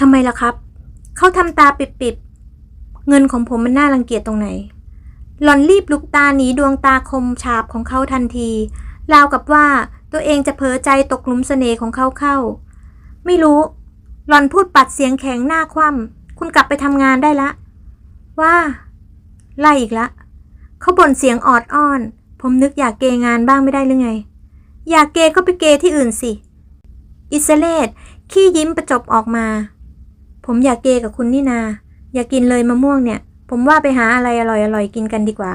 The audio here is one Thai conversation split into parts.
ทำไมล่ะครับ เขาทำตาปิบๆ เงินของผมมันน่ารังเกียจตรงไหน หล่อนรีบลุกตาหนีดวงตาคมฉาบของเขาทันที ราวกับว่าตัวเองจะเผลอใจตกหลุมเสน่ห์ของเขาเข้า ไม่รู้ หล่อนพูดปัดเสียงแข็งหน้าคว่ำคุณกลับไปทำงานได้ละ ว่า ไล่อีกละ เขาบ่นเสียงออดอ้อน ผมนึกอยากเกงานบ้างไม่ได้หรือไง อยากเกก็ไปเกที่อื่นสิ อิสเลตขี้ยิ้มประจบออกมา ผมอยากเกกับคุณนี่นา อยากกินเลยมะม่วงเนี่ย ผมว่าไปหาอะไรอร่อยๆกินกันดีกว่า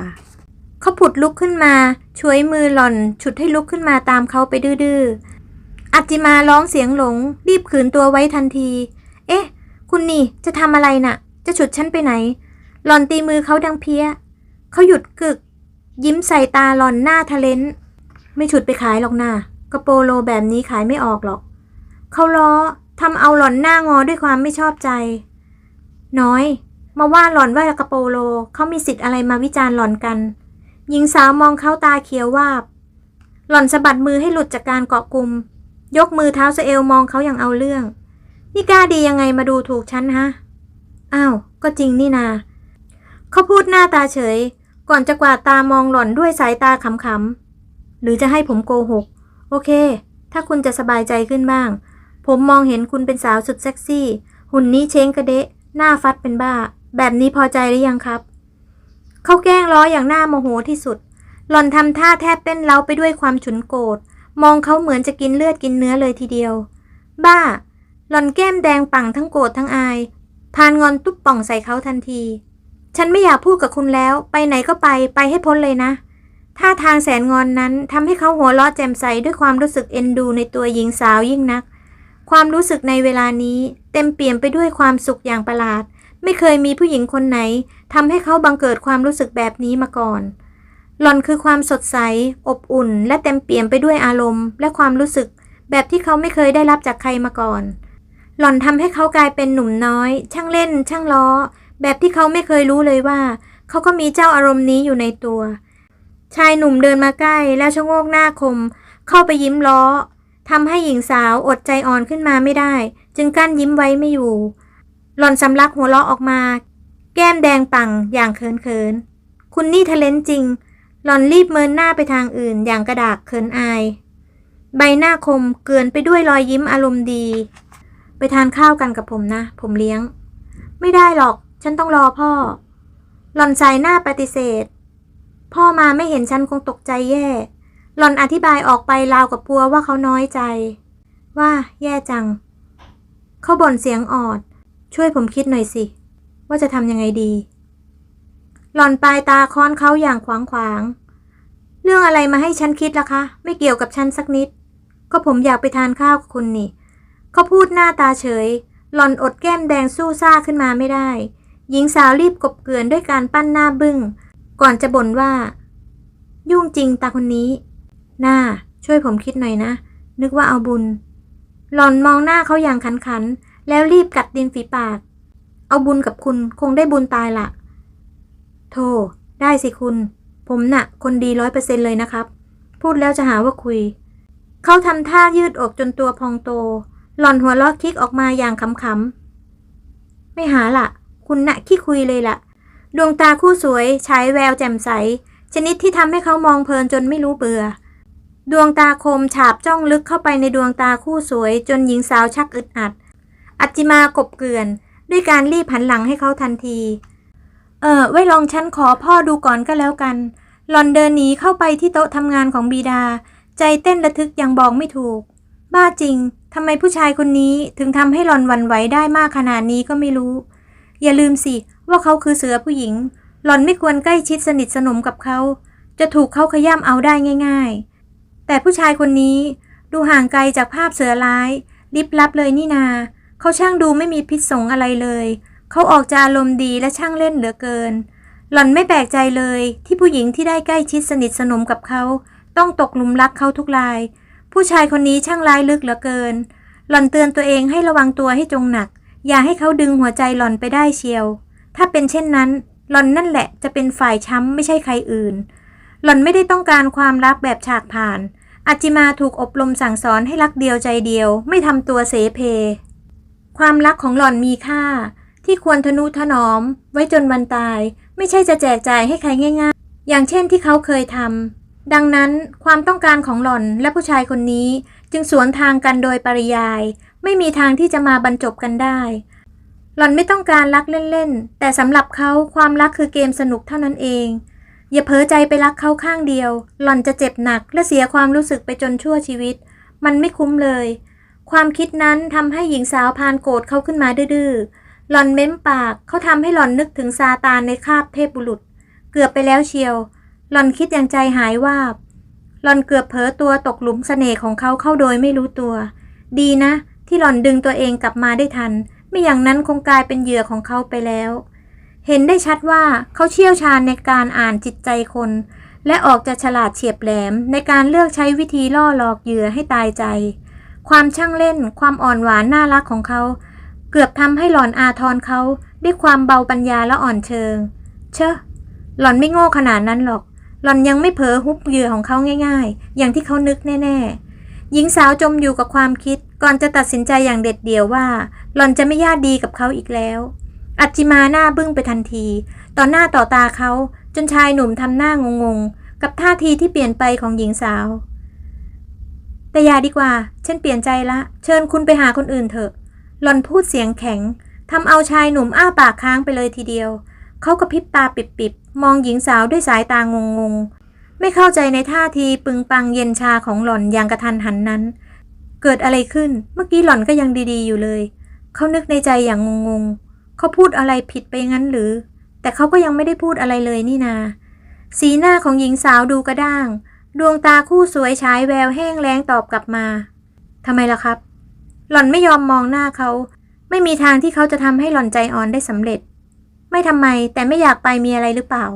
เขาผุดลุกขึ้นมาช่วยมือหล่อน ฉุดให้ลุกขึ้นมาตามเขาไปดื้อๆอัจจิมาร้องเสียงหลง รีบขืนตัวไว้ทันที เอ๊ะ คุณนี่จะทำอะไรน่ะ จะฉุดฉันไปไหน หล่อนตีมือเขาดังเพี้ย เขาหยุดกึก ยิ้มใส่ตาหล่อนหน้าทะเลนไม่ฉุดไปขายหรอกนะกระโปโลแบบนี้ขายไม่ออกหรอก เขาล้อ ทำเอาหล่อนหน้างอด้วยความไม่ชอบใจ น้อย มาว่าหล่อนว่ากระโปโลเขามีสิทธิ์อะไรมาวิจารณ์หล่อนกัน หญิงสาวมองเขาตาเขียววาบ หล่อนสะบัดมือให้หลุดจากการเกาะกลุ่มยกมือเท้าสะเอลมองเขาอย่างเอาเรื่อง นี่กล้าดียังไงมาดูถูกฉันฮะ อ้าว ก็จริงนี่นา เขาพูดหน้าตาเฉย ก่อนจะกวาดตามองหล่อนด้วยสายตาขำๆ หรือจะให้ผมโกหก โอเค ถ้าคุณจะสบายใจขึ้นบ้าง ผมมองเห็นคุณเป็นสาวสุดเซ็กซี่ หุ่นนี้เช้งกระเดะ หน้าฟัดเป็นบ้า แบบนี้พอใจหรือยังครับ เขาแกล้งล้ออย่างหน้าโมโหที่สุด หล่อนทำท่าแทบเต้นเล้าไปด้วยความฉุนโกรธ มองเขาเหมือนจะกินเลือดกินเนื้อเลยทีเดียว บ้า หล่อนแก้มแดงปังทั้งโกรธทั้งอาย พานงอนตุ๊บป่องใส่เขาทันที ฉันไม่อยากพูดกับคุณแล้ว ไปไหนก็ไป ไปให้พ้นเลยนะท่าทางแสนงอนนั้นทำให้เขาหัวเราะแจ่มใสด้วยความรู้สึกเอ็นดูในตัวหญิงสาวยิ่งนัก ความรู้สึกในเวลานี้เต็มเปี่ยมไปด้วยความสุขอย่างประหลาด ไม่เคยมีผู้หญิงคนไหนทำให้เขาบังเกิดความรู้สึกแบบนี้มาก่อน หล่อนคือความสดใส อบอุ่น และเต็มเปี่ยมไปด้วยอารมณ์ และความรู้สึก แบบที่เขาไม่เคยได้รับจากใครมาก่อน หล่อนทำให้เขากลายเป็นหนุ่มน้อย ช่างเล่น ช่างล้อ แบบที่เขาไม่เคยรู้เลยว่า เขาก็มีเจ้าอารมณ์นี้อยู่ในตัว ชายหนุ่มเดินมาใกล้แล้วชะโงกหน้าคม เข้าไปยิ้มล้อ ทำให้หญิงสาวอดใจอ่อนขึ้นมาไม่ได้ จึงกั้นยิ้มไว้ไม่อยู่ หล่อนสำลักหัวเราะออกมา แก้มแดงปังอย่างเขินๆ คุณนี่ทะเลนจริง หล่อนรีบเมินหน้าไปทางอื่นอย่างกระดากเขินอาย ใบหน้าคมเกินไปด้วยรอยยิ้มอารมณ์ดี ไปทานข้าวกันกับผมนะ ผมเลี้ยง ไม่ได้หรอก ฉันต้องรอพ่อ หล่อนสายหน้าปฏิเสธ พ่อมาไม่เห็นฉันคงตกใจแย่ หล่อนอธิบายออกไปราวกับพัวว่าเขาน้อยใจ ว่าแย่จัง เขาบ่นเสียงออด ช่วยผมคิดหน่อยสิ ว่าจะทำยังไงดี หล่อนปลายตาค้อนเขาอย่างขวางขวางๆเรื่องอะไรมาให้ฉันคิดล่ะคะ ไม่เกี่ยวกับฉันสักนิด ก็ผมอยากไปทานข้าวกับคุณนี่ เขาพูดหน้าตาเฉย หล่อนอดแก้มแดงสู้ซ่าขึ้นมาไม่ได้ หญิงสาวรีบกบเกลื่อนด้วยการปั้นหน้าบึง้ง ก่อนจะบ่นว่า ยุ่งจริงตาคนนี้ หน้าช่วยผมคิดหน่อยนะ นึกว่าเอาบุญ หล่อนมองหน้าเขาอย่างขันขัน แล้วรีบกัดดินฝีปาก เอาบุญกับคุณคงได้บุญตายละโธ่ได้สิคุณ ผมน่ะ คนดีร้อยเปอร์เซ็นเลยนะครับ พูดแล้วจะหาว่าคุย เขาทำท่ายืดอกจนตัวพองโต หล่อนหัวเราะคิกออกมาอย่างขำๆ ไม่หาละคุณน่ะขี้คุยเลยละดวงตาคู่สวยฉายแววแจ่มใส ชนิดที่ทำให้เขามองเพลินจนไม่รู้เบื่อ ดวงตาคมฉาบจ้องลึกเข้าไปในดวงตาคู่สวย จนหญิงสาวชักอึดอัด อัจจิมากบเกลื่อน ด้วยการรีบหันหลังให้เขาทันที เออไว้ลองฉันขอพ่อดูก่อนก็แล้วกัน หลอนเดินหนีเข้าไปที่โต๊ะทำงานของบีดา ใจเต้นระทึกอย่างบอกไม่ถูก บ้าจริงทำไมผู้ชายคนนี้ถึงทำให้หลอนวันไหวได้มากขนาดนี้ก็ไม่รู้ อย่าลืมสิว่าเขาคือเสือผู้หญิง หลอนไม่ควรใกล้ชิดสนิทสนมกับเขา จะถูกเขาขย่ำเอาได้ง่าย ๆ แต่ผู้ชายคนนี้ดูห่างไกลจากภาพเสือร้าย ลิบลับเลยนี่นา เขาช่างดูไม่มีพิษสงอะไรเลย เขาออกจะอารมณ์ดีและช่างเล่นเหลือเกิน หล่อนไม่แปลกใจเลยที่ผู้หญิงที่ได้ใกล้ชิดสนิทสนมกับเขา ต้องตกหลุมรักเขาทุกราย ผู้ชายคนนี้ช่างร้ายลึกเหลือเกิน หล่อนเตือนตัวเองให้ระวังตัวให้จงหนัก อย่าให้เขาดึงหัวใจหล่อนไปได้เชียว ถ้าเป็นเช่นนั้น หล่อนนั่นแหละจะเป็นฝ่ายช้ำไม่ใช่ใครอื่น หล่อนไม่ได้ต้องการความรักแบบฉากผ่าน อาจิมาถูกอบรมสั่งสอนให้รักเดียวใจเดียว ไม่ทำตัวเสเพ ความรักของหล่อนมีค่า ที่ควรทนุถนอม ไว้จนวันตาย ไม่ใช่จะแจกจ่ายให้ใครง่ายๆ อย่างเช่นที่เขาเคยทำดังนั้นความต้องการของหล่อนและผู้ชายคนนี้ จึงสวนทางกันโดยปริยาย ไม่มีทางที่จะมาบรรจบกันได้ หล่อนไม่ต้องการรักเล่นๆ แต่สำหรับเขาความรักคือเกมสนุกเท่านั้นเอง อย่าเพ้อใจไปรักเขาข้างเดียว หล่อนจะเจ็บหนักและเสียความรู้สึกไปจนชั่วชีวิต มันไม่คุ้มเลย ความคิดนั้นทำให้หญิงสาวพานโกรธเขาขึ้นมาดื้อหล่อนเม้มปากเขาทำให้หล่อนนึกถึงซาตานในคาบเทพบุรุษ เกือบไปแล้วเชียว หล่อนคิดอย่างใจหายวาบ หล่อนเกือบเผลอตัวตกหลุมเสน่ห์ของเขาเข้าโดยไม่รู้ตัว ดีนะ ที่หล่อนดึงตัวเองกลับมาได้ทัน ไม่อย่างนั้นคงกลายเป็นเหยื่อของเขาไปแล้ว เห็นได้ชัดว่าเขาเชี่ยวชาญในการอ่านจิตใจคน และออกจะฉลาดเฉียบแหลมในการเลือกใช้วิธีล่อหลอกเหยื่อให้ตายใจ ความช่างเล่น ความอ่อนหวานน่ารักของเขา เกือบทำให้หล่อนอาทรเขาด้วยความเบาปัญญาและอ่อนเชิง เชอะหล่อนไม่โง่ขนาดนั้นหรอก หล่อนยังไม่เผลอฮุบเหยื่อของเขาง่าย ๆ อย่างที่เขานึกแน่ๆ หญิงสาวจมอยู่กับความคิดก่อนจะตัดสินใจอย่างเด็ดเดี่ยวว่า หล่อนจะไม่ญาติดีกับเขาอีกแล้ว อัจจิมาหน้าบึ้งไปทันที ต่อหน้าต่อตาเขาจนชายหนุ่มทำหน้างงๆกับท่าทีที่เปลี่ยนไปของหญิงสาว แต่อย่าดีกว่า ฉันเปลี่ยนใจละ เชิญคุณไปหาคนอื่นเถอะ หล่อนพูดเสียงแข็งทำเอาชายหนุ่มอ้าปากค้างไปเลยทีเดียว เขากระพริบตาปิบๆ มองหญิงสาวด้วยสายตางงๆไม่เข้าใจในท่าทีปึงปังเย็นชาของหล่อนอย่างกระทันหันนั้น เกิดอะไรขึ้น เมื่อกี้หล่อนก็ยังดีๆอยู่เลย เขานึกในใจอย่างงงๆ เขาพูดอะไรผิดไปงั้นหรือ แต่เขาก็ยังไม่ได้พูดอะไรเลยนี่นา สีหน้าของหญิงสาวดูกระด้าง ดวงตาคู่สวยฉายแววแห้งแล้งตอบกลับมาทำไมล่ะครับ หล่อนไม่ยอมมองหน้าเขา ไม่มีทางที่เขาจะทำให้หล่อนใจอ่อนได้สำเร็จ ไม่ทำไมแต่ไม่อยากไปมีอะไรหรือเปล่า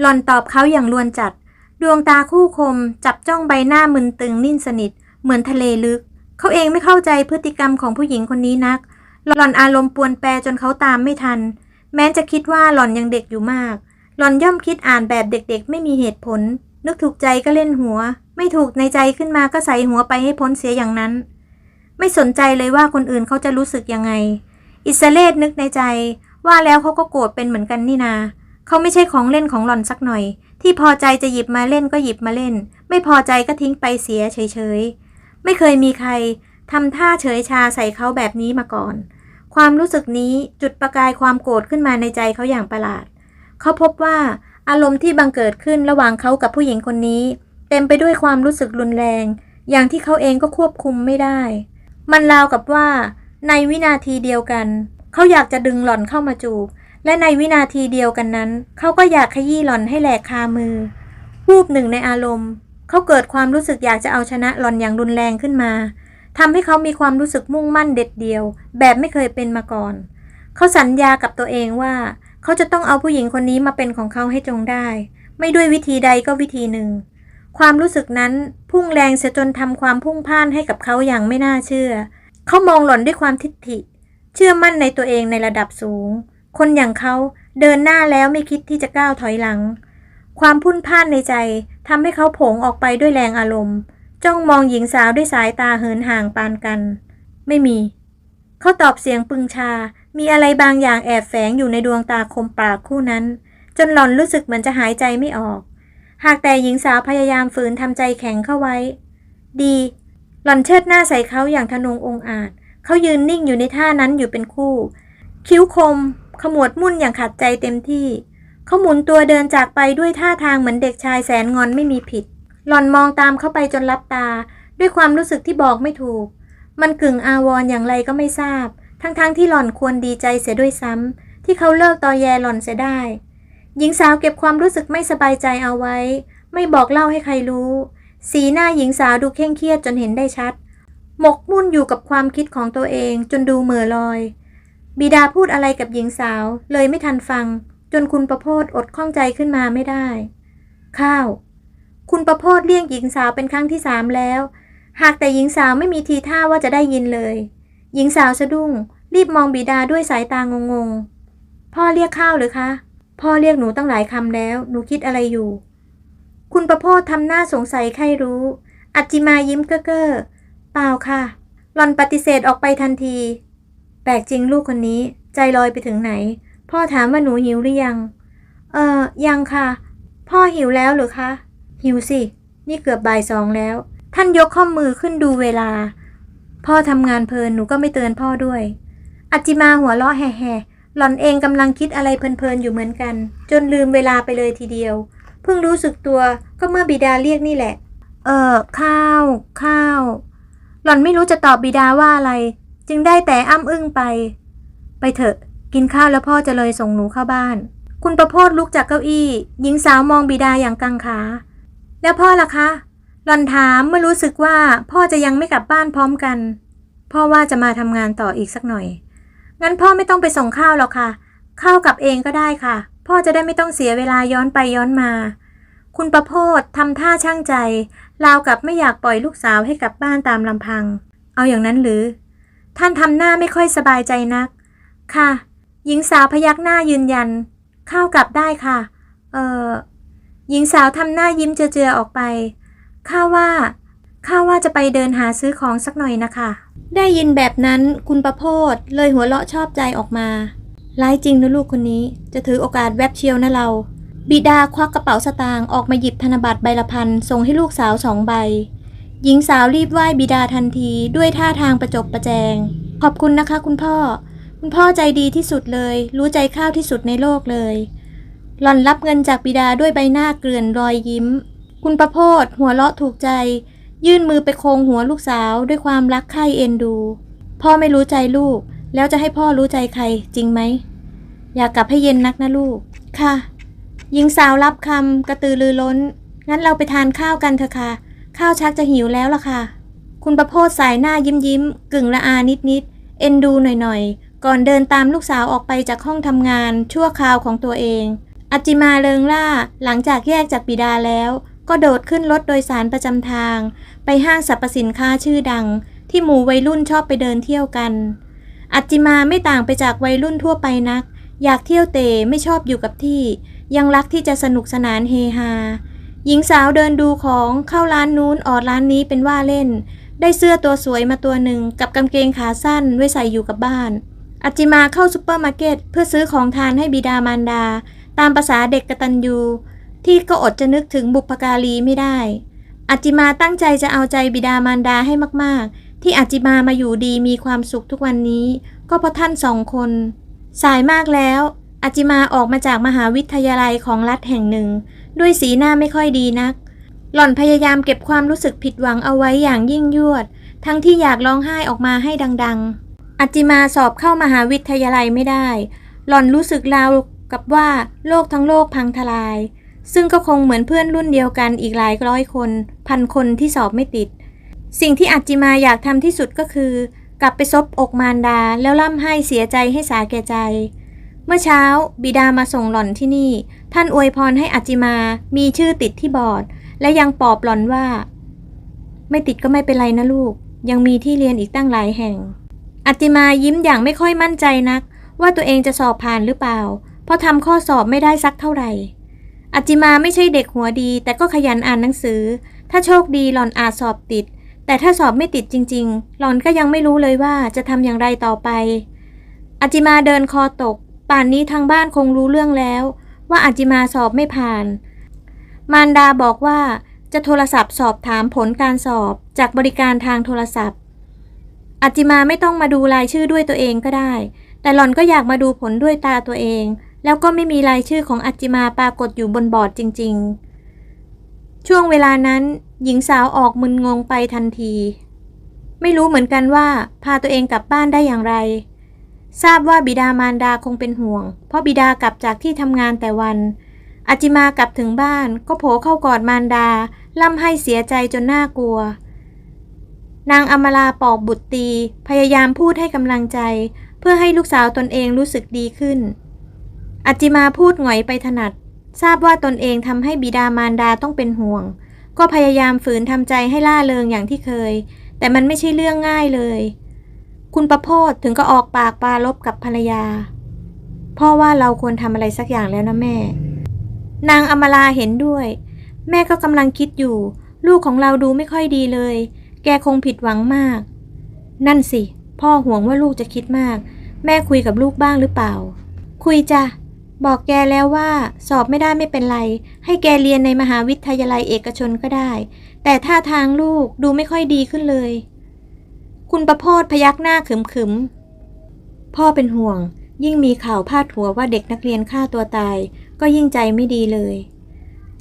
หล่อนตอบเขาอย่างลวนจัด ดวงตาคู่คม จับจ้องใบหน้ามึนตึงนิ่นสนิท เหมือนทะเลลึก เขาเองไม่เข้าใจพฤติกรรมของผู้หญิงคนนี้นัก หล่อนอารมณ์ปวนแปรจนเขาตามไม่ทัน แม้จะคิดว่าหล่อนยังเด็กอยู่มาก หล่อนย่อมคิดอ่านแบบเด็กๆ ไม่มีเหตุผล นึกถูกใจก็เล่นหัว ไม่ถูกในใจขึ้นมาก็ใส่หัวไปให้พ้นเสียอย่างนั้น ไม่สนใจเลยว่าคนอื่นเขาจะรู้สึกยังไง อิสเลตนึกในใจ ว่าแล้วเขาก็โกรธเป็นเหมือนกันนี่นาเขาไม่ใช่ของเล่นของหล่อนสักหน่อย ที่พอใจจะหยิบมาเล่นก็หยิบมาเล่น ไม่พอใจก็ทิ้งไปเสียเฉยๆไม่เคยมีใครทำท่าเฉยชาใส่เขาแบบนี้มาก่อน ความรู้สึกนี้จุดประกายความโกรธขึ้นมาในใจเขาอย่างประหลาด เขาพบว่าอารมณ์ที่บังเกิดขึ้นระหว่างเขากับผู้หญิงคนนี้ เต็มไปด้วยความรู้สึกรุนแรง อย่างที่เขาเองก็ควบคุมไม่ได้ มันราวกับว่า ในวินาทีเดียวกัน เขาอยากจะดึงหล่อนเข้ามาจูบ และในวินาทีเดียวกันนั้น เขาก็อยากขยี้หล่อนให้แหลกคามือวูบหนึ่งในอารมณ์ เขาเกิดความรู้สึกอยากจะเอาชนะหล่อนอย่างรุนแรงขึ้นมา ทำให้เขามีความรู้สึกมุ่งมั่นเด็ดเดียว แบบไม่เคยเป็นมาก่อน เขาสัญญากับตัวเองว่า เขาจะต้องเอาผู้หญิงคนนี้มาเป็นของเขาให้จงได้ ไม่ด้วยวิธีใดก็วิธีหนึ่ง ความรู้สึกนั้นพุ่งแรงเสียจนทำความพุ่งพ่านให้กับเขาอย่างไม่น่าเชื่อ เขามองหล่อนด้วยความทิฏฐิ เชื่อมั่นในตัวเองในระดับสูง คนอย่างเขาเดินหน้าแล้วไม่คิดที่จะก้าวถอยหลัง ความพุ่นพ่านในใจทำให้เขาโผงออกไปด้วยแรงอารมณ์ จ้องมองหญิงสาวด้วยสายตาเหินห่างปานกัน ไม่มี เขาตอบเสียงปึงชา มีอะไรบางอย่างแอบแฝงอยู่ในดวงตาคมปากคู่นั้น จนหล่อนรู้สึกเหมือนจะหายใจไม่ออก หากแต่หญิงสาวพยายามฝืนทำใจแข็งเข้าไว้ ดี หล่อนเชิดหน้าใส่เขาอย่างทะนงองอาจ เขายืนนิ่งอยู่ในท่านั้นอยู่เป็นคู่ คิ้วคม ขมวดมุ่นอย่างขัดใจเต็มที่ เขาหมุนตัวเดินจากไปด้วยท่าทางเหมือนเด็กชายแสนงอนไม่มีผิด หล่อนมองตามเข้าไปจนลับตา ด้วยความรู้สึกที่บอกไม่ถูก มันกึ่งอาวรณ์อย่างไรก็ไม่ทราบ ทั้งๆทที่หล่อนควรดีใจเสียด้วยซ้ำที่เขาเลิกตอแยหล่อนเสียได้ หญิงสาวเก็บความรู้สึกไม่สบายใจเอาไว้ ไม่บอกเล่าให้ใครรู้ สีหน้าหญิงสาวดูเคร่งเครียดจนเห็นได้ชัด หมกมุ่นอยู่กับความคิดของตัวเองจนดูเหม่อลอย บิดาพูดอะไรกับหญิงสาว เลยไม่ทันฟัง จนคุณประโพธอดข้องใจขึ้นมาไม่ได้ ข้าว คุณประโพธเรียกหญิงสาวเป็นครั้งที่สามแล้ว หากแต่หญิงสาวไม่มีทีท่าว่าจะได้ยินเลย หญิงสาวสะดุ้ง รีบมองบิดาด้วยสายตางงงๆพ่อเรียกข้าวหรือคะ พ่อเรียกหนูตั้งหลายคำแล้ว หนูคิดอะไรอยู่ คุณประโพธทำหน้าสงสัยใครรู้ อัจจิมายิ้มเก้อเก้อเปล่าค่ะ หล่อนปฏิเสธออกไปทันที แปลกจริงลูกคนนี้ ใจลอยไปถึงไหน พ่อถามว่าหนูหิวหรือยัง เออยังค่ะ พ่อหิวแล้วหรือคะ หิวสิ นี่เกือบบ่ายสองแล้ว ท่านยกข้อมือขึ้นดูเวลา พ่อทำงานเพลินหนูก็ไม่เตือนพ่อด้วยอัจิมาหัวเราะแห่ๆหล่อนเองกำลังคิดอะไรเพลินๆอยู่เหมือนกัน จนลืมเวลาไปเลยทีเดียว เพิ่งรู้สึกตัวก็เมื่อบิดาเรียกนี่แหละ เออข้าว ข้าว หล่อนไม่รู้จะตอบบิดาว่าอะไร จึงได้แต่อ้ำอึ้งไป ไปเถอะ กินข้าวแล้วพ่อจะเลยส่งหนูเข้าบ้าน คุณประโพศลุกจากเก้าอี้ หญิงสาวมองบิดาอย่างกังขา แล้วพ่อล่ะคะหลอนถามเมื่อรู้สึกว่าพ่อจะยังไม่กลับบ้านพร้อมกัน พ่อว่าจะมาทำงานต่ออีกสักหน่อย งั้นพ่อไม่ต้องไปส่งข้าวหรอกค่ะ ข้าวกลับเองก็ได้ค่ะ พ่อจะได้ไม่ต้องเสียเวลาย้อนไปย้อนมา คุณประโพศทำท่าช่างใจราวกับไม่อยากปล่อยลูกสาวให้กลับบ้านตามลำพัง เอาอย่างนั้นหรือ ท่านทำหน้าไม่ค่อยสบายใจนัก ค่ะ หญิงสาวพยักหน้ายืนยัน ข้าวกลับได้ค่ะ เอ่อ หญิงสาวทำหน้ายิ้มเจือๆออกไป ข้าว่า ข้าว่าจะไปเดินหาซื้อของสักหน่อยนะคะ ได้ยินแบบนั้นคุณประโพศเลยหัวเราะชอบใจออกมา ร้ายจริงนะลูกคนนี้ จะถือโอกาสแวบเชียวนะเรา บิดาควักกระเป๋าสตางค์ออกมาหยิบธนบัตรใบละพันส่งให้ลูกสาวสองใบ หญิงสาวรีบไหว้บิดาทันทีด้วยท่าทางประจบประแจง ขอบคุณนะคะ คุณพ่อ คุณพ่อใจดีที่สุดเลย รู้ใจข้าวที่สุดในโลกเลย หล่อนรับเงินจากบิดาด้วยใบหน้าเกลื่อนรอยยิ้ม คุณประโพศหัวเราะถูกใจ ยื่นมือไปโคงหัวลูกสาวด้วยความรักใคร่เอ็นดู พ่อไม่รู้ใจลูก แล้วจะให้พ่อรู้ใจใครจริงไหม อยากกลับให้เย็นนักนะลูก ค่ะ หญิงสาวรับคำกระตือรือร้น งั้นเราไปทานข้าวกันเถอะค่ะ ข้าวชักจะหิวแล้วล่ะค่ะ คุณประโพศสายหน้ายิ้มยิ้ม กึ่งละอานิดนิดเอ็นดูหน่อยหน่อยๆก่อนเดินตามลูกสาวออกไปจากห้องทำงานชั่วคราวของตัวเอง อัจิมาเริงล่าหลังจากแยกจากบิดาแล้ว ก็โดดขึ้นรถโดยสารประจำทาง ไปห้างสรรพสินค้าชื่อดัง ที่หมู่วัยรุ่นชอบไปเดินเที่ยวกัน อัจจิมาไม่ต่างไปจากวัยรุ่นทั่วไปนัก อยากเที่ยวเตะไม่ชอบอยู่กับที่ ยังรักที่จะสนุกสนานเฮฮาหญิงสาวเดินดูของเข้าร้านนู้นออดร้านนี้เป็นว่าเล่น ได้เสื้อตัวสวยมาตัวหนึ่งกับกางเกงขาสั้นไว้ใส่อยู่กับบ้าน อัจจิมาเข้าซูเปอร์มาร์เก็ตเพื่อซื้อของทานให้บิดามารดา ตามภาษาเด็กกตัญญูที่ก็อดจะนึกถึงบุพการีไม่ได้อัจจิมาตั้งใจจะเอาใจบิดามารดาให้มากๆ ที่อัจจิมามาอยู่ดีมีความสุขทุกวันนี้ ก็เพราะท่านสองคน สายมากแล้วอัจจิมาออกมาจากมหาวิทยาลัยของรัฐแห่งหนึ่ง ด้วยสีหน้าไม่ค่อยดีนัก หล่อนพยายามเก็บความรู้สึกผิดหวังเอาไว้อย่างยิ่งยวด ทั้งที่อยากร้องไห้ออกมาให้ดัง ๆอัจจิมาสอบเข้ามหาวิทยาลัยไม่ได้ หล่อนรู้สึกราว กับว่าโลกทั้งโลกพังทลาย ซึ่งก็คงเหมือนเพื่อนรุ่นเดียวกันอีกหลายร้อยคน พันคนที่สอบไม่ติด สิ่งที่อัจจิมาอยากทำที่สุดก็คือ กลับไปซบอกมารดาแล้วล่ำให้เสียใจให้สาแก่ใจ เมื่อเช้า บิดามาส่งหล่อนที่นี่ ท่านอวยพรให้อัจจิมามีชื่อติดที่บอร์ดและยังปลอบหล่อนว่า ไม่ติดก็ไม่เป็นไรนะลูก ยังมีที่เรียนอีกตั้งหลายแห่งอัจจิมายิ้มอย่างไม่ค่อยมั่นใจนัก ว่าตัวเองจะสอบผ่านหรือเปล่า เพราะทำข้อสอบไม่ได้สักเท่าไหร่อจิมาไม่ใช่เด็กหัวดี แต่ก็ขยันอ่านหนังสือ ถ้าโชคดีหล่อนอาจสอบติด แต่ถ้าสอบไม่ติดจริง ๆ หล่อนก็ยังไม่รู้เลยว่าจะทำอย่างไรต่อไปอจิมาเดินคอตก ป่านนี้ทางบ้านคงรู้เรื่องแล้ว ว่าอจิมาสอบไม่ผ่าน มารดาบอกว่าจะโทรศัพท์สอบถามผลการสอบจากบริการทางโทรศัพท์อจจิมาไม่ต้องมาดูรายชื่อด้วยตัวเองก็ได้ แต่หล่อนก็อยากมาดูผลด้วยตาตัวเอง แล้วก็ไม่มีรายชื่อของอัจจิมาปรากฏอยู่บนบอร์ดจริง ๆ ช่วงเวลานั้นหญิงสาวออกมึนงงไปทันที ไม่รู้เหมือนกันว่า พาตัวเองกลับบ้านได้อย่างไร ทราบว่าบิดามารดาคงเป็นห่วง เพราะบิดากลับจากที่ทำงานแต่วันอาจิมากลับถึงบ้านก็โผล่เข้ากอดมารดา ล่ำให้เสียใจจนน่ากลัว นางอมราปอบบุตรตีพยายามพูดให้กำลังใจ เพื่อให้ลูกสาวตนเองรู้สึกดีขึ้น อจิมาพูดหงอยไปถนัด ทราบว่าตนเองทำให้บิดามารดาต้องเป็นห่วง ก็พยายามฝืนทำใจให้ล่าเริงอย่างที่เคย แต่มันไม่ใช่เรื่องง่ายเลย คุณประโพศถึงก็ออกปากปาลบกับภรรยา พ่อว่าเราควรทำอะไรสักอย่างแล้วนะแม่ นางอมราเห็นด้วย แม่ก็กำลังคิดอยู่ ลูกของเราดูไม่ค่อยดีเลย แกคงผิดหวังมาก นั่นสิ พ่อห่วงว่าลูกจะคิดมาก แม่คุยกับลูกบ้างหรือเปล่า คุยจ้ะ บอกแกแล้วว่าสอบไม่ได้ไม่เป็นไร ให้แกเรียนในมหาวิทยาลัยเอกชนก็ได้ แต่ท่าทางลูกดูไม่ค่อยดีขึ้นเลย คุณประโพธพยักหน้าขึมๆพ่อเป็นห่วง ยิ่งมีข่าวพาดหัวว่าเด็กนักเรียนฆ่าตัวตาย ก็ยิ่งใจไม่ดีเลย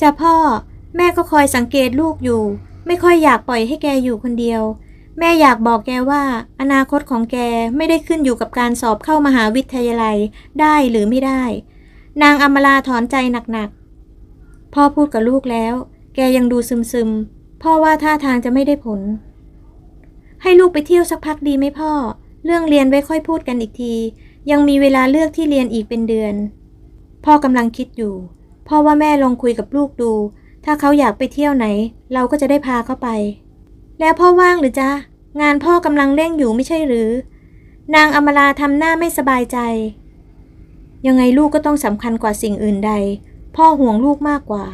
จ้ะพ่อ แม่ก็คอยสังเกตลูกอยู่ ไม่ค่อยอยากปล่อยให้แกอยู่คนเดียว แม่อยากบอกแกว่า อนาคตของแกไม่ได้ขึ้นอยู่กับการสอบเข้ามหาวิทยาลัยได้หรือไม่ได้ นางอมราถอนใจหนักๆ พ่อพูดกับลูกแล้ว แกยังดูซึมๆ พ่อว่าท่าทางจะไม่ได้ผล ให้ลูกไปเที่ยวสักพักดีไหมพ่อ เรื่องเรียนไว้ค่อยพูดกันอีกที ยังมีเวลาเลือกที่เรียนอีกเป็นเดือน พ่อกำลังคิดอยู่ พ่อว่าแม่ลองคุยกับลูกดู ถ้าเขาอยากไปเที่ยวไหน เราก็จะได้พาเขาไป แล้วพ่อว่างหรือจ๊ะ งานพ่อกำลังเร่งอยู่ไม่ใช่หรือ นางอมราทำหน้าไม่สบายใจ ยังไงลูกก็ต้องสำคัญกว่าสิ่งอื่นใด พ่อห่วงลูกมากกว่า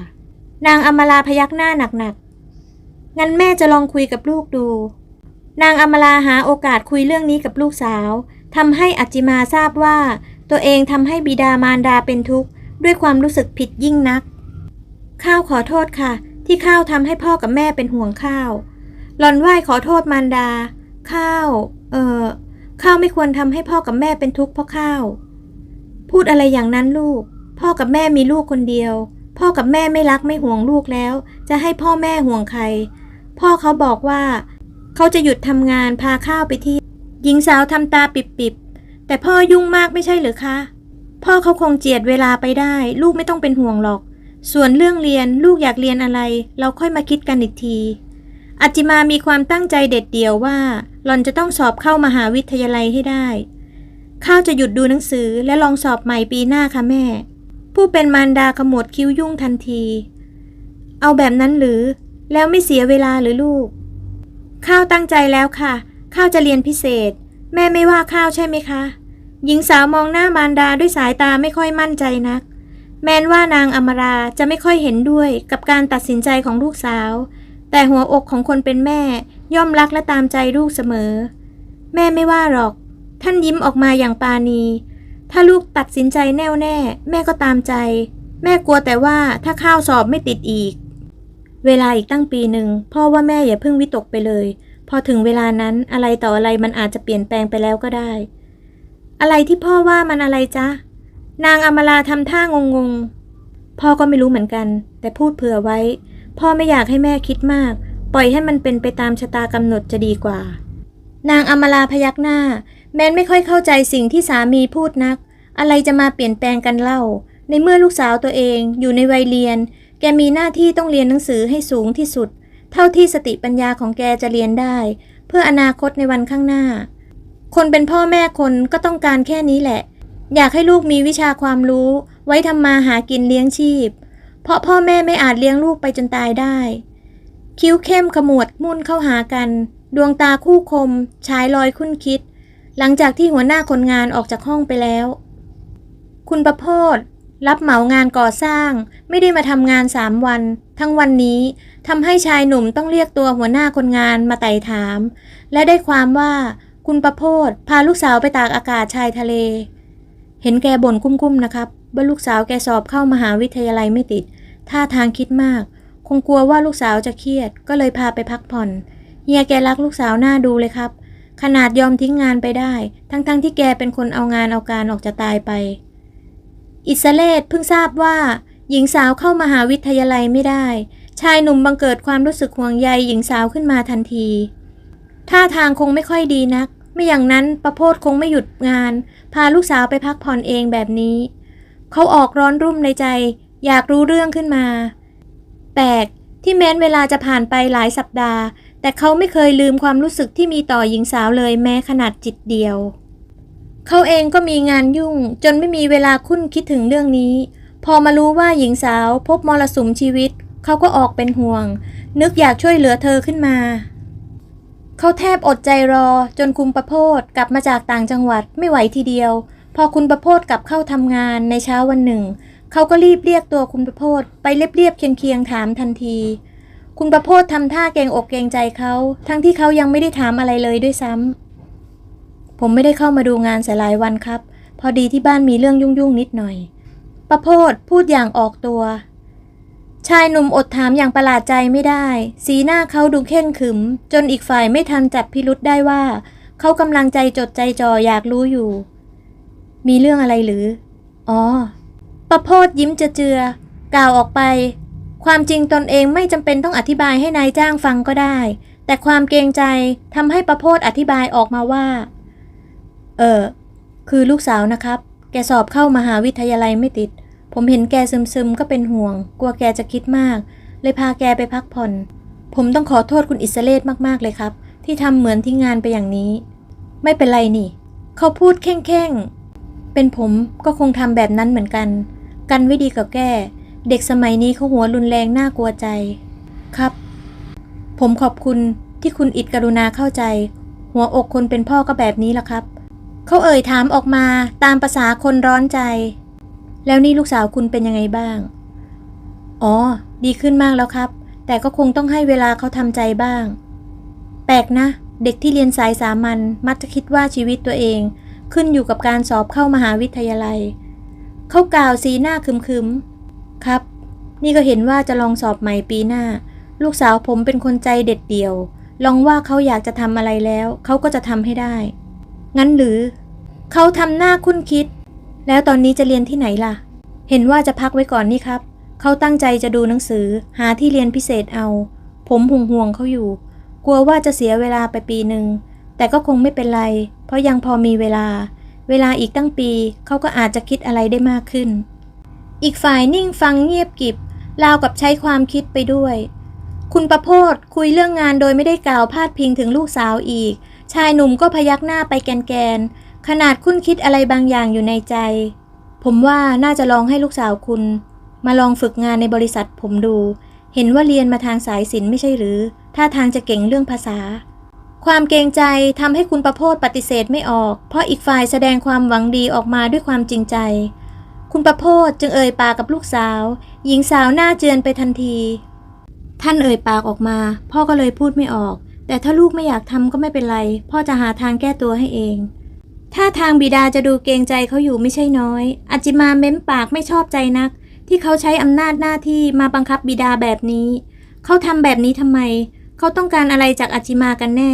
นางอมราพยักหน้าหนักๆ งั้นแม่จะลองคุยกับลูกดู นางอมราหาโอกาสคุยเรื่องนี้กับลูกสาวทำให้อัจจิมาทราบว่า ตัวเองทำให้บิดามารดาเป็นทุกข์ ด้วยความรู้สึกผิดยิ่งนัก ข้าวขอโทษค่ะ ที่ข้าวทำให้พ่อกับแม่เป็นห่วงข้าวหลอนไหว้ขอโทษมารดา ข้าว เออข้าวไม่ควรทำให้พ่อกับแม่เป็นทุกข์เพราะข้าว พูดอะไรอย่างนั้นลูก พ่อกับแม่มีลูกคนเดียว พ่อกับแม่ไม่รักไม่ห่วงลูกแล้ว จะให้พ่อแม่ห่วงใคร พ่อเขาบอกว่า เขาจะหยุดทำงานพาข้าวไปที่ หญิงสาวทำตาปิบๆ แต่พ่อยุ่งมากไม่ใช่หรือคะ พ่อเขาคงเจียดเวลาไปได้ ลูกไม่ต้องเป็นห่วงหรอก ส่วนเรื่องเรียนลูกอยากเรียนอะไร เราค่อยมาคิดกันอีกทีอัจจิมามีความตั้งใจเด็ดเดี่ยวว่าหล่อนจะต้องสอบเข้ามหาวิทยาลัยให้ได้ ข้าวจะหยุดดูหนังสือและลองสอบใหม่ปีหน้าค่ะแม่ ผู้เป็นมารดาขมวดคิ้วยุ่งทันที เอาแบบนั้นหรือ แล้วไม่เสียเวลาหรือลูก ข้าวตั้งใจแล้วค่ะ ข้าวจะเรียนพิเศษ แม่ไม่ว่าข้าวใช่ไหมคะ หญิงสาวมองหน้ามารดาด้วยสายตาไม่ค่อยมั่นใจนัก แม้นว่านางอมราจะไม่ค่อยเห็นด้วยกับการตัดสินใจของลูกสาว แต่หัวอกของคนเป็นแม่ย่อมรักและตามใจลูกเสมอ แม่ไม่ว่าหรอก ท่านยิ้มออกมาอย่างปาณี ถ้าลูกตัดสินใจแน่วแน่ แม่ก็ตามใจ แม่กลัวแต่ว่าถ้าข้าวสอบไม่ติดอีก เวลาอีกตั้งปีหนึ่งพ่อว่าแม่อย่าเพิ่งวิตกไปเลย พอถึงเวลานั้นอะไรต่ออะไรมันอาจจะเปลี่ยนแปลงไปแล้วก็ได้ อะไรที่พ่อว่ามันอะไรจ๊ะ นางอมราทำท่างงงๆพ่อก็ไม่รู้เหมือนกัน แต่พูดเผื่อไว้ พ่อไม่อยากให้แม่คิดมาก ปล่อยให้มันเป็นไปตามชะตากำหนดจะดีกว่า นางอมราพยักหน้า แมนไม่ค่อยเข้าใจสิ่งที่สามีพูดนัก อะไรจะมาเปลี่ยนแปลงกันเล่า ในเมื่อลูกสาวตัวเองอยู่ในวัยเรียน แกมีหน้าที่ต้องเรียนหนังสือให้สูงที่สุด เท่าที่สติปัญญาของแกจะเรียนได้ เพื่ออนาคตในวันข้างหน้า คนเป็นพ่อแม่คนก็ต้องการแค่นี้แหละ อยากให้ลูกมีวิชาความรู้ ไว้ทำมาหากินเลี้ยงชีพ เพราะพ่อแม่ไม่อาจเลี้ยงลูกไปจนตายได้ คิ้วเข้มขมวดมุ่นเข้าหากัน ดวงตาคู่คมฉายลอยคุ้นคิด หลังจากที่หัวหน้าคนงานออกจากห้องไปแล้ว คุณประโพธรับเหมางานก่อสร้าง ไม่ได้มาทำงานสามวัน ทั้งวันนี้ทำให้ชายหนุ่มต้องเรียกตัวหัวหน้าคนงานมาไต่ถาม และได้ความว่าคุณประโพธพาลูกสาวไปตากอากาศชายทะเล เห็นแกบ่นกุ้มๆนะครับว่าลูกสาวแกสอบเข้ามหาวิทยาลัยไม่ติด ท่าทางคิดมาก คงกลัวว่าลูกสาวจะเครียด ก็เลยพาไปพักผ่อน เฮียแกรักลูกสาวหน้าดูเลยครับ ขนาดยอมทิ้งงานไปได้ ทั้งๆทที่แกเป็นคนเอางานเอาการออกจะตายไป อิสเลตเพิ่งทราบว่า หญิงสาวเข้ามหาวิทยาลัยไม่ได้ ชายหนุ่มบังเกิดความรู้สึกห่วงใยหญิงสาวขึ้นมาทันที ท่าทางคงไม่ค่อยดีนัก ไม่อย่างนั้นประโพธคงไม่หยุดงาน พาลูกสาวไปพักผ่อนเองแบบนี้ เขาออกร้อนรุ่มในใจ อยากรู้เรื่องขึ้นมาแปลกที่แม้นเวลาจะผ่านไปหลายสัปดาห์ แต่เขาไม่เคยลืมความรู้สึกที่มีต่อหญิงสาวเลยแม้ขนาดจิตเดียว เขาเองก็มีงานยุ่งจนไม่มีเวลาคุ้นคิดถึงเรื่องนี้ พอมารู้ว่าหญิงสาวพบมรสุมชีวิต เขาก็ออกเป็นห่วง นึกอยากช่วยเหลือเธอขึ้นมา เขาแทบอดใจรอจนคุณประโพธกลับมาจากต่างจังหวัดไม่ไหวทีเดียว พอคุณประโพธกลับเข้าทำงานในเช้าวันหนึ่ง เขาก็รีบเรียกตัวคุณประโพธไปเรียบๆเคียงๆถามทันที คุณประโพธทำท่าเกรงอกเกรงใจเขา ทั้งที่เขายังไม่ได้ถามอะไรเลยด้วยซ้ำ ผมไม่ได้เข้ามาดูงานเสียหลายวันครับ พอดีที่บ้านมีเรื่องยุ่งๆนิดหน่อย ประโพธพูดอย่างออกตัว ชายหนุ่มอดถามอย่างประหลาดใจไม่ได้ สีหน้าเขาดูเข่นขึม จนอีกฝ่ายไม่ทันจับพิรุษได้ว่า เขากำลังใจจดใจจ่ออยากรู้อยู่ มีเรื่องอะไรหรือ อ๋อ ประโพธยิ้มเจือๆกล่าวออกไป ความจริงตนเองไม่จำเป็นต้องอธิบายให้นายจ้างฟังก็ได้ แต่ความเกรงใจทำให้ประโพธอธิบายออกมาว่า เออ คือลูกสาวนะครับ แกสอบเข้ามหาวิทยาลัยไม่ติด ผมเห็นแกซึมๆก็เป็นห่วง กลัวแกจะคิดมาก เลยพาแกไปพักผ่อน ผมต้องขอโทษคุณอิสเลตมากๆเลยครับ ที่ทำเหมือนทิ้งงานไปอย่างนี้ ไม่เป็นไรนี่ เขาพูดเข่งๆ เป็นผมก็คงทำแบบนั้นเหมือนกัน กันไว้ดีกับแก เด็กสมัยนี้เขาหัวรุนแรงน่ากลัวใจ ครับ ผมขอบคุณที่คุณอิดกรุณาเข้าใจ หัวอกคนเป็นพ่อก็แบบนี้ละครับ เขาเอ่ยถามออกมาตามภาษาคนร้อนใจ แล้วนี่ลูกสาวคุณเป็นยังไงบ้าง อ๋อ ดีขึ้นมากแล้วครับ แต่ก็คงต้องให้เวลาเขาทำใจบ้าง แปลกนะ เด็กที่เรียนสายสามัญมักจะคิดว่าชีวิตตัวเอง ขึ้นอยู่กับการสอบเข้ามหาวิทยาลัย เขากล่าวสีหน้าคึมๆ ครับ นี่ก็เห็นว่าจะลองสอบใหม่ปีหน้า ลูกสาวผมเป็นคนใจเด็ดเดี่ยว ลองว่าเขาอยากจะทำอะไรแล้ว เขาก็จะทำให้ได้ งั้นหรือ เขาทำหน้าคุ้นคิด แล้วตอนนี้จะเรียนที่ไหนล่ะ เห็นว่าจะพักไว้ก่อนนี่ครับ เขาตั้งใจจะดูหนังสือ หาที่เรียนพิเศษเอา ผมห่วงห่วงเขาอยู่ กลัวว่าจะเสียเวลาไปปีหนึ่ง แต่ก็คงไม่เป็นไร เพราะยังพอมีเวลา เวลาอีกตั้งปี เขาก็อาจจะคิดอะไรได้มากขึ้น อีกฝ่ายนิ่งฟังเงียบกิบราวกับใช้ความคิดไปด้วย คุณประโพธคุยเรื่องงานโดยไม่ได้กล่าวพาดพิงถึงลูกสาวอีก ชายหนุ่มก็พยักหน้าไปแกนๆขนาดคุ้นคิดอะไรบางอย่างอยู่ในใจ ผมว่าน่าจะลองให้ลูกสาวคุณ มาลองฝึกงานในบริษัทผมดู เห็นว่าเรียนมาทางสายศิลป์ไม่ใช่หรือถ้าทางจะเก่งเรื่องภาษา ความเกรงใจทำให้คุณประโพธปฏิเสธไม่ออก เพราะอีกฝ่ายแสดงความหวังดีออกมาด้วยความจริงใจ คุณประโพธจึงเอ่ยปากกับลูกสาว หญิงสาวหน้าเจือนไปทันที ท่านเอ่ยปากออกมา พ่อก็เลยพูดไม่ออก แต่ถ้าลูกไม่อยากทำก็ไม่เป็นไร พ่อจะหาทางแก้ตัวให้เองถ้าทางบิดาจะดูเกรงใจเขาอยู่ไม่ใช่น้อย อจิมาเม้มปากไม่ชอบใจนัก ที่เขาใช้อำนาจหน้าที่มาบังคับบิดาแบบนี้ เขาทำแบบนี้ทำไม เขาต้องการอะไรจากอจิมากันแน่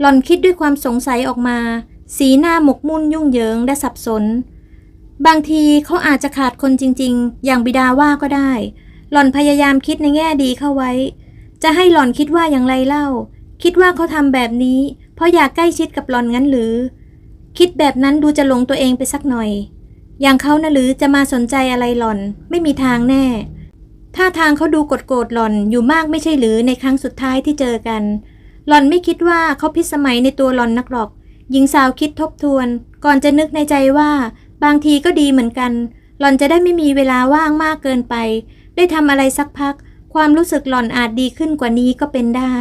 หล่อนคิดด้วยความสงสัยออกมา สีหน้าหมกมุ่นยุ่งเหยิงและสับสน บางทีเขาอาจจะขาดคนจริงๆ อย่างบิดาว่าก็ได้ หล่อนพยายามคิดในแง่ดีเข้าไว้ จะให้หล่อนคิดว่าอย่างไรเล่า คิดว่าเขาทำแบบนี้ เพราะอยากใกล้ชิดกับหล่อนงั้นหรือ คิดแบบนั้นดูจะหลงตัวเองไปสักหน่อย อย่างเขานะหรือจะมาสนใจอะไรหล่อน ไม่มีทางแน่ถ้าทางเขาดูโกรธๆหล่อนอยู่มากไม่ใช่หรือในครั้งสุดท้ายที่เจอกัน หล่อนไม่คิดว่าเขาพิสมัยในตัวหล่อนนักหรอก หญิงสาวคิดทบทวน ก่อนจะนึกในใจว่า บางทีก็ดีเหมือนกัน หล่อนจะได้ไม่มีเวลาว่างมากเกินไป ได้ทำอะไรสักพัก ความรู้สึกหล่อนอาจดีขึ้นกว่านี้ก็เป็นได้